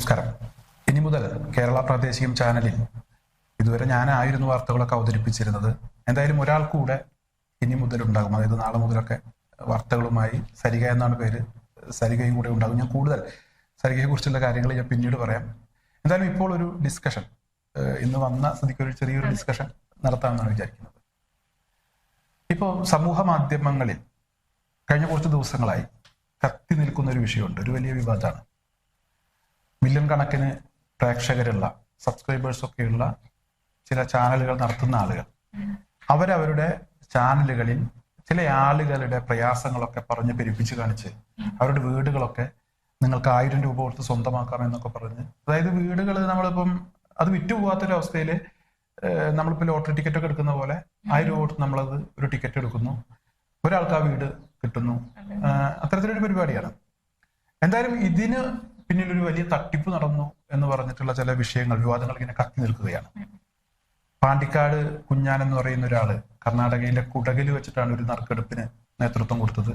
നമസ്കാരം. ഇനി മുതൽ കേരള പ്രാദേശികം ചാനലിൽ ഇതുവരെ ഞാനായിരുന്നു വാർത്തകളൊക്കെ അവതരിപ്പിച്ചിരുന്നത്. എന്തായാലും ഒരാൾ കൂടെ ഇനി മുതൽ ഉണ്ടാകും അതായത് നാളെ മുതലൊക്കെ വാർത്തകളുമായി സരിക എന്നാണ് പേര്. സരികയും കൂടെ ഉണ്ടാകും. ഞാൻ കൂടുതൽ സരികയെ കുറിച്ചുള്ള കാര്യങ്ങൾ ഞാൻ പിന്നീട് പറയാം. എന്തായാലും ഇപ്പോൾ ഒരു ഡിസ്കഷൻ ഇന്ന് വന്ന സ്ഥിതിക്ക് ഒരു ചെറിയൊരു ഡിസ്കഷൻ നടത്താമെന്നാണ് വിചാരിക്കുന്നത്. ഇപ്പോൾ സമൂഹ മാധ്യമങ്ങളിൽ കഴിഞ്ഞ കുറച്ച് ദിവസങ്ങളായി കത്തി നിൽക്കുന്ന ഒരു വിഷയമുണ്ട്. ഒരു വലിയ വിവാദമാണ്. മില്യൺ കണക്കിന് പ്രേക്ഷകരുള്ള സബ്സ്ക്രൈബേഴ്സ് ഒക്കെയുള്ള ചില ചാനലുകൾ നടത്തുന്ന ആളുകൾ. അവരവരുടെ ചാനലുകളിൽ ചില ആളുകളുടെ പ്രയാസങ്ങളൊക്കെ പറഞ്ഞ് പെരുപ്പിച്ച് കാണിച്ച് അവരുടെ വീടുകളൊക്കെ നിങ്ങൾക്ക് ആയിരം രൂപ കൊടുത്ത് സ്വന്തമാക്കാം എന്നൊക്കെ പറഞ്ഞ്. അതായത് വീടുകൾ നമ്മളിപ്പം അത് വിറ്റുപോകാത്തൊരവസ്ഥയിൽ നമ്മളിപ്പോൾ ലോട്ടറി ടിക്കറ്റ് ഒക്കെ എടുക്കുന്ന പോലെ ആയിരം രൂപ കൊടുത്ത് നമ്മളത് ഒരു ടിക്കറ്റ് എടുക്കുന്നു. ഒരാൾക്ക് ആ വീട് കിട്ടുന്നു. അത്തരത്തിലൊരു പരിപാടിയാണ്. എന്തായാലും ഇതിന് പിന്നിൽ ഒരു വലിയ തട്ടിപ്പ് നടന്നു എന്ന് പറഞ്ഞിട്ടുള്ള ചില വിഷയങ്ങൾ വിവാദങ്ങൾ ഇങ്ങനെ കത്തി നിൽക്കുകയാണ്. പാണ്ടിക്കാട് കുഞ്ഞാൻ എന്ന് പറയുന്ന ഒരാൾ കർണാടകയിലെ കുടകിൽ വെച്ചിട്ടാണ് ഒരു നറുക്കെടുപ്പിന് നേതൃത്വം കൊടുത്തത്.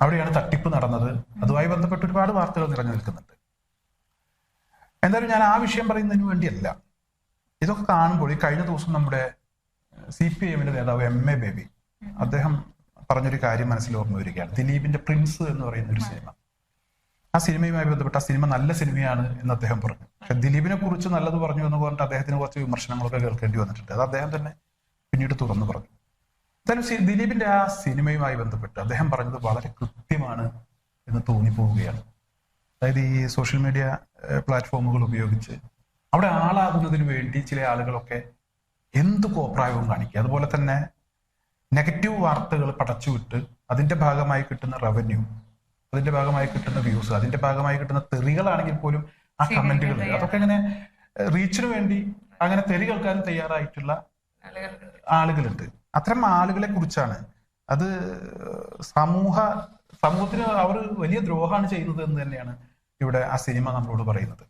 അവിടെയാണ് തട്ടിപ്പ് നടന്നത്. അതുമായി ബന്ധപ്പെട്ട് ഒരുപാട് വാർത്തകൾ നിറഞ്ഞു നിൽക്കുന്നുണ്ട്. എന്തായാലും ഞാൻ ആ വിഷയം പറയുന്നതിന് വേണ്ടിയല്ല. ഇതൊക്കെ കാണുമ്പോൾ ഈ കഴിഞ്ഞ ദിവസം നമ്മുടെ സി പി എമ്മിന്റെ നേതാവ് എം എ ബേബി അദ്ദേഹം പറഞ്ഞൊരു കാര്യം മനസ്സിൽ ഓർമ്മ വരികയാണ്. ദിലീപിന്റെ പ്രിൻസ് എന്ന് പറയുന്ന ഒരു സിനിമ. ആ സിനിമയുമായി ബന്ധപ്പെട്ട സിനിമ നല്ല സിനിമയാണ് എന്ന് അദ്ദേഹം പറഞ്ഞു. പക്ഷെ ദിലീപിനെ കുറിച്ച് നല്ലത് പറഞ്ഞു എന്ന് പറഞ്ഞിട്ട് അദ്ദേഹത്തിന് കുറച്ച് വിമർശനങ്ങളൊക്കെ കേൾക്കേണ്ടി വന്നിട്ടുണ്ട്. അത് അദ്ദേഹം തന്നെ പിന്നീട് തുറന്നു പറഞ്ഞു. എന്തായാലും ദിലീപിന്റെ ആ സിനിമയുമായി ബന്ധപ്പെട്ട് അദ്ദേഹം പറഞ്ഞത് വളരെ കൃത്യമാണ് എന്ന് തോന്നിപ്പോവുകയാണ്. അതായത് ഈ സോഷ്യൽ മീഡിയ പ്ലാറ്റ്ഫോമുകൾ ഉപയോഗിച്ച് അവിടെ ആളാകുന്നതിന് വേണ്ടി ചില ആളുകളൊക്കെ എന്ത് കോപ്രായവും കാണിക്കുക. അതുപോലെ തന്നെ നെഗറ്റീവ് വാർത്തകൾ പടച്ചുവിട്ട് അതിന്റെ ഭാഗമായി കിട്ടുന്ന റവന്യൂ അതിന്റെ ഭാഗമായി കിട്ടുന്ന വ്യൂസ് അതിന്റെ ഭാഗമായി കിട്ടുന്ന തെറികളാണെങ്കിൽ പോലും ആ കമന്റുകൾ അതൊക്കെ അങ്ങനെ റീച്ചിന് വേണ്ടി അങ്ങനെ തെറി കേൾക്കാനും തയ്യാറായിട്ടുള്ള ആളുകളുണ്ട്. അത്തരം ആളുകളെ കുറിച്ചാണ്. അത് സമൂഹ സമൂഹത്തിന് അവർ വലിയ ദ്രോഹമാണ് ചെയ്യുന്നത് എന്ന് തന്നെയാണ് ഇവിടെ ആ സിനിമ നമ്മളോട് പറയുന്നത്.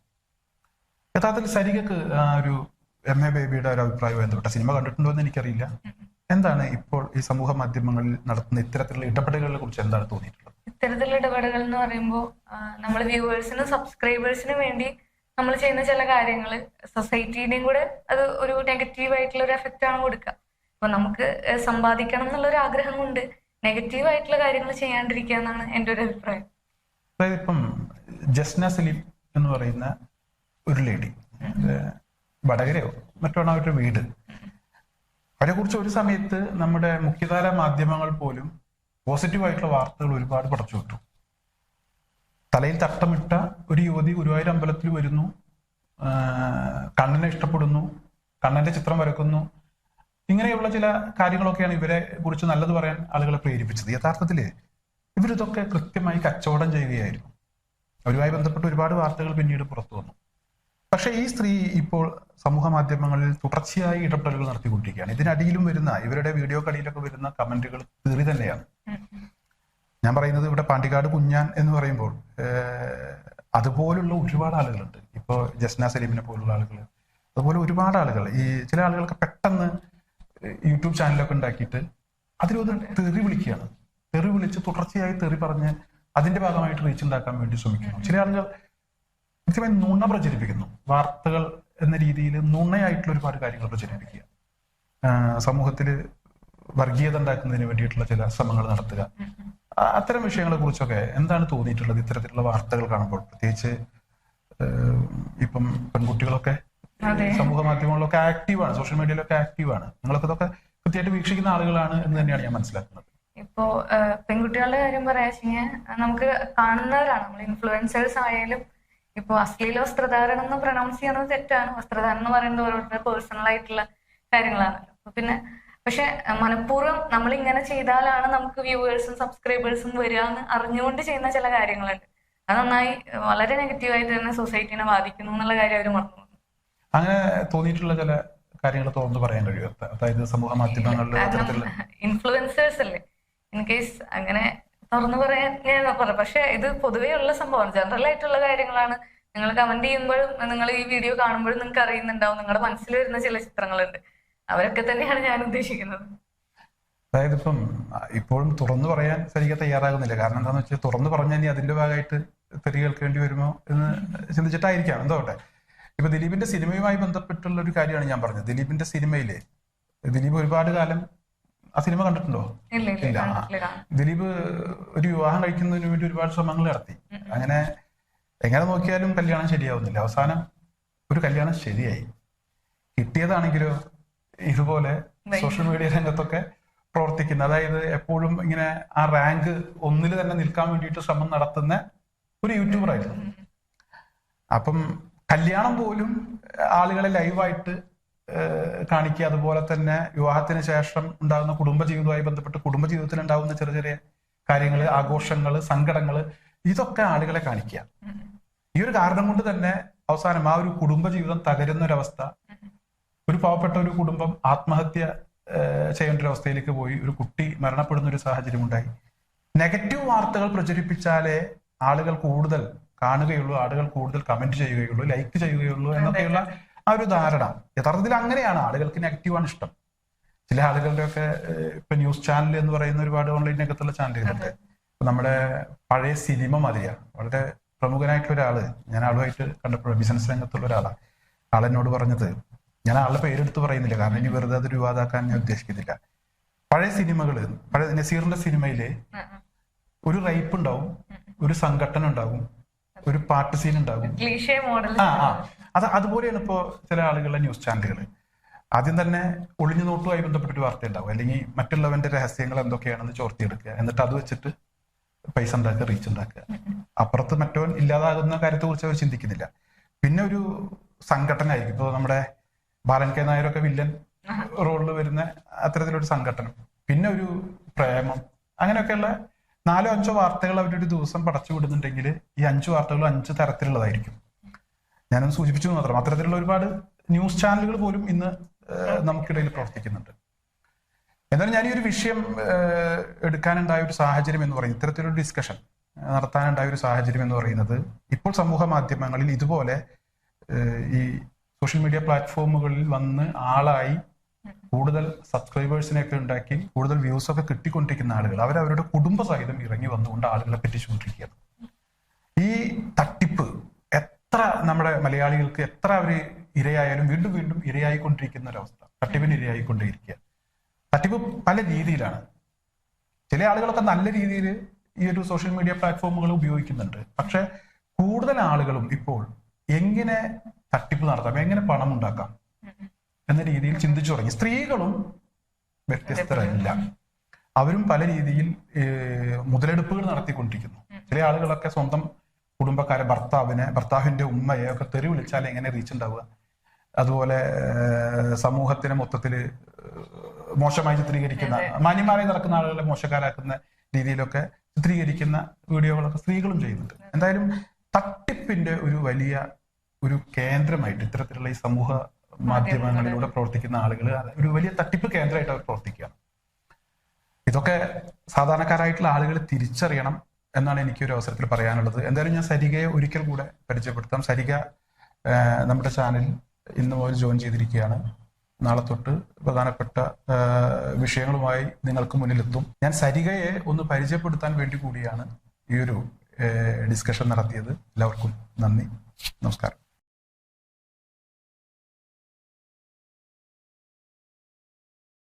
യഥാർത്ഥത്തിൽ സരികക്ക് ആ ഒരു എം എ ബേബിയുടെ ഒരു അഭിപ്രായം ബന്ധപ്പെട്ട സിനിമ കണ്ടിട്ടുണ്ടോ എന്ന് എനിക്കറിയില്ല. എന്താണ് ഇപ്പോൾ ഈ സമൂഹ മാധ്യമങ്ങളിൽ നടത്തുന്ന ഇത്തരത്തിലുള്ള ഇടപെടലുകളെ കുറിച്ച് എന്താണ് തോന്നിയിട്ടുള്ളത്? ഇത്തരത്തിലുള്ള ഇടപെടലുകൾ എന്ന് പറയുമ്പോൾ നമ്മൾ വ്യൂവേഴ്സിനും സബ്സ്ക്രൈബേഴ്സിനും വേണ്ടി നമ്മൾ ചെയ്യുന്ന ചില കാര്യങ്ങൾ സൊസൈറ്റിയുടെയും കൂടെ അത് ഒരു നെഗറ്റീവ് ആയിട്ടുള്ള ഒരു എഫക്റ്റ് ആണ് കൊടുക്കുക. അപ്പൊ നമുക്ക് സമ്പാദിക്കണം എന്നുള്ള ഒരു ആഗ്രഹം കൊണ്ട് നെഗറ്റീവ് ആയിട്ടുള്ള കാര്യങ്ങൾ ചെയ്യാണ്ടിരിക്കുക എന്നാണ് എന്റെ ഒരു അഭിപ്രായം. അതായത് ഇപ്പം ജസ്ന സലീം എന്ന് പറയുന്ന ഒരു ലേഡി വടകരയോ മറ്റോ അവരുടെ വീട്. അവരെ കുറിച്ച് ഒരു സമയത്ത് നമ്മുടെ മുഖ്യധാര മാധ്യമങ്ങൾ പോലും പോസിറ്റീവ് ആയിട്ടുള്ള വാർത്തകൾ ഒരുപാട് പടച്ചു വിട്ടു. തലയിൽ തട്ടമിട്ട ഒരു യുവതി ഗുരുവായൂർ അമ്പലത്തിൽ വരുന്നു. കണ്ണനെ ഇഷ്ടപ്പെടുന്നു. കണ്ണന്റെ ചിത്രം വരക്കുന്നു. ഇങ്ങനെയുള്ള ചില കാര്യങ്ങളൊക്കെയാണ് ഇവരെ കുറിച്ച് നല്ലത് പറയാൻ ആളുകളെ പ്രേരിപ്പിച്ചത്. യഥാർത്ഥത്തിൽ ഇവരിതൊക്കെ കൃത്യമായി കച്ചവടം ചെയ്യുകയായിരുന്നു. അവരുമായി ബന്ധപ്പെട്ട് ഒരുപാട് വാർത്തകൾ പിന്നീട് പുറത്തു വന്നു. പക്ഷേ ഈ സ്ത്രീ ഇപ്പോൾ സമൂഹ മാധ്യമങ്ങളിൽ തുടർച്ചയായി ഇടപെടലുകൾ നടത്തിക്കൊണ്ടിരിക്കുകയാണ്. ഇതിനടിയിലും വരുന്ന ഇവരുടെ വീഡിയോ കളിയിലൊക്കെ വരുന്ന കമന്റുകൾ തെറി തന്നെയാണ്. ഞാൻ പറയുന്നത് ഇവിടെ പാണ്ടിക്കാട് കുഞ്ഞാൻ എന്ന് പറയുമ്പോൾ അതുപോലുള്ള ഒരുപാട് ആളുകളുണ്ട്. ഇപ്പോൾ ജസ്ന സലീമിനെ പോലുള്ള ആളുകൾ അതുപോലെ ഒരുപാട് ആളുകൾ. ഈ ചില ആളുകളൊക്കെ പെട്ടെന്ന് യൂട്യൂബ് ചാനലൊക്കെ ഉണ്ടാക്കിയിട്ട് അതിലൊന്ന് തെറി വിളിക്കുകയാണ്. തെറി വിളിച്ച് തുടർച്ചയായി തെറി പറഞ്ഞ് അതിന്റെ ഭാഗമായിട്ട് റീച്ച് ഉണ്ടാക്കാൻ വേണ്ടി ശ്രമിക്കുന്നു. ചില ആളുകൾ കൃത്യമായി നുണ പ്രചരിപ്പിക്കുന്നു. വാർത്തകൾ എന്ന രീതിയിൽ നുണയായിട്ടുള്ള ഒരുപാട് കാര്യങ്ങൾ പ്രചരിപ്പിക്കുക. സമൂഹത്തിൽ വർഗീയത ഉണ്ടാക്കുന്നതിന് വേണ്ടിയിട്ടുള്ള ചില ശ്രമങ്ങൾ നടത്തുക. അത്തരം വിഷയങ്ങളെ കുറിച്ചൊക്കെ എന്താണ് തോന്നിയിട്ടുള്ളത് ഇത്തരത്തിലുള്ള വാർത്തകൾ കാണുമ്പോൾ? പ്രത്യേകിച്ച് ഇപ്പം പെൺകുട്ടികളൊക്കെ. സമൂഹ മാധ്യമങ്ങളിലൊക്കെ ആക്റ്റീവാണ്. സോഷ്യൽ മീഡിയയിലൊക്കെ ആക്റ്റീവാണ്. നിങ്ങളൊക്കെ ഇതൊക്കെ കൃത്യമായിട്ട് വീക്ഷിക്കുന്ന ആളുകളാണ് എന്ന് തന്നെയാണ് ഞാൻ മനസ്സിലാക്കുന്നത്. ഇപ്പോ പെൺകുട്ടികളുടെ കാര്യം പറയാ വെച്ചാൽ നമുക്ക് കാണുന്നവരാണ്. നമ്മൾ ഇൻഫ്ലുവൻസേഴ്സ് ആയാലും ഇപ്പോ അശ്ലീല വസ്ത്രധാരണം എന്ന് പ്രൊണൗൺസ് ചെയ്യുന്നത് തെറ്റാണ്. വസ്ത്രധാരണം എന്ന് പറയുന്നത് ഓരോരുത്തരുടെ പേഴ്സണൽ ആയിട്ടുള്ള കാര്യങ്ങളാണ്. അപ്പൊ പിന്നെ പക്ഷെ മനഃപൂർവം നമ്മൾ ഇങ്ങനെ ചെയ്താലാണ് നമുക്ക് വ്യൂവേഴ്സും സബ്സ്ക്രൈബേഴ്സും വരിക എന്ന് അറിഞ്ഞുകൊണ്ട് ചെയ്യുന്ന ചില കാര്യങ്ങളുണ്ട്. അത് നന്നായി വളരെ നെഗറ്റീവായിട്ട് തന്നെ സൊസൈറ്റിനെ ബാധിക്കുന്നു എന്നുള്ള കാര്യം അവർ മറന്നു. അങ്ങനെ തോന്നിയിട്ടുള്ള ചില കാര്യങ്ങൾ തുറന്നു പറയാൻ കഴിയും അതായത് സമൂഹ മാധ്യമങ്ങളിൽ ഇൻഫ്ലുവൻസേഴ്സ് അല്ലേ? ഇൻ കേസ് അങ്ങനെ തുറന്നു പറയാൻ ഞാൻ പറഞ്ഞു പക്ഷെ ഇത് പൊതുവേ ഉള്ള സംഭവമാണ്. ജനറൽ ആയിട്ടുള്ള കാര്യങ്ങളാണ്. നിങ്ങൾ കമന്റ് ചെയ്യുമ്പോഴും നിങ്ങൾ ഈ വീഡിയോ കാണുമ്പോഴും നിങ്ങൾക്ക് അറിയുന്നുണ്ടാവും. നിങ്ങളുടെ മനസ്സിൽ വരുന്ന ചില ചിത്രങ്ങളുണ്ട്. അവരൊക്കെ തന്നെയാണ് ഞാൻ ഉദ്ദേശിക്കുന്നത്. അതായത് ഇപ്പം ഇപ്പോഴും തുറന്നു പറയാൻ ശരിക്കും തയ്യാറാകുന്നില്ല. കാരണം എന്താണെന്ന് വെച്ചാൽ തുറന്നു പറഞ്ഞാൽ ഇനി അതിന്റെ ഭാഗമായിട്ട് തെറി കേൾക്കേണ്ടി വരുമോ എന്ന് ചിന്തിച്ചിട്ടായിരിക്കാം. എന്തോട്ടെ ഇപ്പൊ ദിലീപിന്റെ സിനിമയുമായി ബന്ധപ്പെട്ടുള്ള ഒരു കാര്യമാണ് ഞാൻ പറഞ്ഞത്. ദിലീപിന്റെ സിനിമയിലെ ദിലീപ് ഒരുപാട് കാലം ആ സിനിമ കണ്ടിട്ടുണ്ടോ? ഇല്ല. ദിലീപ് ഒരു വിവാഹം കഴിക്കുന്നതിന് വേണ്ടി ഒരുപാട് ശ്രമങ്ങൾ നടത്തി. അങ്ങനെ എങ്ങനെ നോക്കിയാലും കല്യാണം ശരിയാവുന്നില്ല. അവസാനം ഒരു കല്യാണം ശരിയായി. കിട്ടിയതാണെങ്കിലോ ഇതുപോലെ സോഷ്യൽ മീഡിയ രംഗത്തൊക്കെ പ്രവർത്തിക്കുന്ന അതായത് എപ്പോഴും ഇങ്ങനെ ആ റാങ്ക് ഒന്നിൽ തന്നെ നിൽക്കാൻ വേണ്ടിയിട്ട് ശ്രമം നടത്തുന്ന ഒരു യൂട്യൂബർ ആയിരുന്നു അപ്പം കല്യാണം പോലും ആളുകളെ ലൈവായിട്ട് കാണിക്കുക. അതുപോലെ തന്നെ വിവാഹത്തിന് ശേഷം ഉണ്ടാകുന്ന കുടുംബജീവിതവുമായി ബന്ധപ്പെട്ട് കുടുംബജീവിതത്തിൽ ഉണ്ടാകുന്ന ചെറിയ ചെറിയ കാര്യങ്ങൾ ആഘോഷങ്ങൾ സങ്കടങ്ങൾ ഇതൊക്കെ ആളുകളെ കാണിക്കുക. ഈ ഒരു കാരണം കൊണ്ട് തന്നെ അവസാനം ആ ഒരു കുടുംബജീവിതം തകരുന്ന ഒരവസ്ഥ ഒരു പാവപ്പെട്ട ഒരു കുടുംബം ആത്മഹത്യ ചെയ്യേണ്ട ഒരു അവസ്ഥയിലേക്ക് പോയി. ഒരു കുട്ടി മരണപ്പെടുന്ന ഒരു സാഹചര്യം ഉണ്ടായി. നെഗറ്റീവ് വാർത്തകൾ പ്രചരിപ്പിച്ചാലേ ആളുകൾ കൂടുതൽ കാണുകയുള്ളൂ ആളുകൾ കൂടുതൽ കമന്റ് ചെയ്യുകയുള്ളൂ ലൈക്ക് ചെയ്യുകയുള്ളൂ എന്നൊക്കെയുള്ള ആ ഒരു ധാരണ. യഥാർത്ഥത്തിൽ അങ്ങനെയാണ്. ആളുകൾക്ക് നെഗറ്റീവാണ് ഇഷ്ടം. ചില ആളുകളുടെ ഒക്കെ ഇപ്പൊ ന്യൂസ് ചാനൽ എന്ന് പറയുന്ന ഒരുപാട് ഓൺലൈൻ രംഗത്തുള്ള ചാനലുകളുണ്ട്. നമ്മുടെ പഴയ സിനിമ മതിയാണ് വളരെ പ്രമുഖനായിട്ടുള്ള ഒരാൾ. ഞാൻ ആളുമായിട്ട് കണ്ടപ്പോൾ ബിസിനസ് രംഗത്തുള്ള ഒരാളാണ് ആളെന്നോട് പറഞ്ഞത് ഞാൻ ആളുടെ പേരെടുത്ത് പറയുന്നില്ല. കാരണം ഇനി വെറുതെ അത് രൂപാതാക്കാൻ ഞാൻ ഉദ്ദേശിക്കുന്നില്ല. പഴയ സിനിമകൾ പഴയ നസീറിന്റെ സിനിമയിൽ. ഒരു റൈപ്പ് ഉണ്ടാവും ഒരു സംഘട്ടനം ഉണ്ടാവും ഒരു പാട്ട് സീൻ ഉണ്ടാവും. ആ ആ. അത് അതുപോലെയാണ് ഇപ്പോൾ ചില ആളുകളുടെ ന്യൂസ് ചാനലുകൾ ആദ്യം തന്നെ ഒളിഞ്ഞു നോട്ടുമായി ബന്ധപ്പെട്ടൊരു വാർത്ത ഉണ്ടാവും അല്ലെങ്കിൽ മറ്റുള്ളവന്റെ രഹസ്യങ്ങൾ എന്തൊക്കെയാണെന്ന് ചോർത്തിയെടുക്കുക. എന്നിട്ട് അത് വെച്ചിട്ട് പൈസ ഉണ്ടാക്കുക റീച്ച് ഉണ്ടാക്കുക. അപ്പുറത്ത് മറ്റവൻ ഇല്ലാതാകുന്ന കാര്യത്തെ കുറിച്ച് അവർ ചിന്തിക്കുന്നില്ല. പിന്നെ ഒരു സംഘടന സംഘടനയായിരിക്കും. ഇപ്പൊ നമ്മുടെ ബാലൻ കെ നായരൊക്കെ വില്ലൻ റോളിൽ വരുന്ന അത്തരത്തിലൊരു സംഘടനം. പിന്നെ ഒരു പ്രേമം. അങ്ങനെയൊക്കെയുള്ള നാലോ അഞ്ചോ വാർത്തകൾ അവരൊരു ദിവസം പടച്ചു വിടുന്നുണ്ടെങ്കിൽ ഈ അഞ്ച് വാർത്തകളും അഞ്ച് തരത്തിലുള്ളതായിരിക്കും. ഞാനൊന്ന് സൂചിപ്പിച്ചു മാത്രം. അത്തരത്തിലുള്ള ഒരുപാട് ന്യൂസ് ചാനലുകൾ പോലും ഇന്ന് നമുക്കിടയിൽ പ്രവർത്തിക്കുന്നുണ്ട്. എന്നാലും ഞാൻ ഈ ഒരു വിഷയം എടുക്കാനുണ്ടായ ഒരു സാഹചര്യം എന്ന് പറയുന്നത് ഇത്തരത്തിലൊരു ഡിസ്കഷൻ നടത്താനുണ്ടായ ഒരു സാഹചര്യം എന്ന് പറയുന്നത് ഇപ്പോൾ സമൂഹ മാധ്യമങ്ങളിൽ ഇതുപോലെ ഈ സോഷ്യൽ മീഡിയ പ്ലാറ്റ്ഫോമുകളിൽ വന്ന് ആളായി കൂടുതൽ സബ്സ്ക്രൈബേഴ്സിനെയൊക്കെ ഉണ്ടാക്കി കൂടുതൽ വ്യൂസ് ഒക്കെ കിട്ടിക്കൊണ്ടിരിക്കുന്ന ആളുകൾ അവരവരുടെ അവരുടെ കുടുംബസഹിതം ഇറങ്ങി വന്നുകൊണ്ട് ആളുകളെ പറ്റിച്ചുകൊണ്ടിരിക്കുകയാണ്. എത്ര നമ്മുടെ മലയാളികൾക്ക് എത്ര അവർ ഇരയായാലും വീണ്ടും വീണ്ടും ഇരയായിക്കൊണ്ടിരിക്കുന്ന ഒരവസ്ഥ. തട്ടിപ്പിന് ഇരയായിക്കൊണ്ടേയിരിക്കുക. തട്ടിപ്പ് പല രീതിയിലാണ്. ചില ആളുകളൊക്കെ നല്ല രീതിയിൽ ഈ ഒരു സോഷ്യൽ മീഡിയ പ്ലാറ്റ്ഫോമുകൾ ഉപയോഗിക്കുന്നുണ്ട്. പക്ഷെ കൂടുതൽ ആളുകളും ഇപ്പോൾ എങ്ങനെ തട്ടിപ്പ് നടത്താം എങ്ങനെ പണം ഉണ്ടാക്കാം എന്ന രീതിയിൽ ചിന്തിച്ചു തുടങ്ങി. സ്ത്രീകളും വ്യത്യസ്തരല്ല. അവരും പല രീതിയിൽ മുതലെടുപ്പുകൾ നടത്തിക്കൊണ്ടിരിക്കുന്നു. ചില ആളുകളൊക്കെ സ്വന്തം കുടുംബക്കാരെ ഭർത്താവിനെ ഭർത്താവിന്റെ ഉമ്മയെ ഒക്കെ തെറി വിളിച്ചാൽ എങ്ങനെ റീച്ച് ഉണ്ടാവുക? അതുപോലെ സമൂഹത്തിന് മൊത്തത്തിൽ മോശമായി ചിത്രീകരിക്കുന്ന മാന്യമാരായി നടക്കുന്ന ആളുകളെ മോശക്കാരാക്കുന്ന രീതിയിലൊക്കെ ചിത്രീകരിക്കുന്ന വീഡിയോകളൊക്കെ സ്ത്രീകളും ചെയ്യുന്നുണ്ട്. എന്തായാലും തട്ടിപ്പിന്റെ ഒരു വലിയ ഒരു കേന്ദ്രമായിട്ട് ഇത്തരത്തിലുള്ള ഈ സമൂഹ മാധ്യമങ്ങളിലൂടെ പ്രവർത്തിക്കുന്ന ആളുകൾ ഒരു വലിയ തട്ടിപ്പ് കേന്ദ്രമായിട്ട് അവർ പ്രവർത്തിക്കുകയാണ്. ഇതൊക്കെ സാധാരണക്കാരായിട്ടുള്ള ആളുകൾ തിരിച്ചറിയണം. എന്നാണ് എനിക്ക് ഒരു അവസരത്തിൽ പറയാനുള്ളത്. എന്തായാലും ഞാൻ സരികയെ ഒരിക്കൽ കൂടെ പരിചയപ്പെടുത്താം. സരിക നമ്മുടെ ചാനൽ ഇന്ന് മുതൽ ജോയിൻ ചെയ്തിരിക്കുകയാണ്. നാളെ തൊട്ട് പ്രധാനപ്പെട്ട വിഷയങ്ങളുമായി നിങ്ങൾക്ക് മുന്നിലെത്തും. ഞാൻ സരികയെ ഒന്ന് പരിചയപ്പെടുത്താൻ വേണ്ടി കൂടിയാണ് ഈ ഒരു ഡിസ്കഷൻ നടത്തിയത്. എല്ലാവർക്കും നന്ദി. നമസ്കാരം.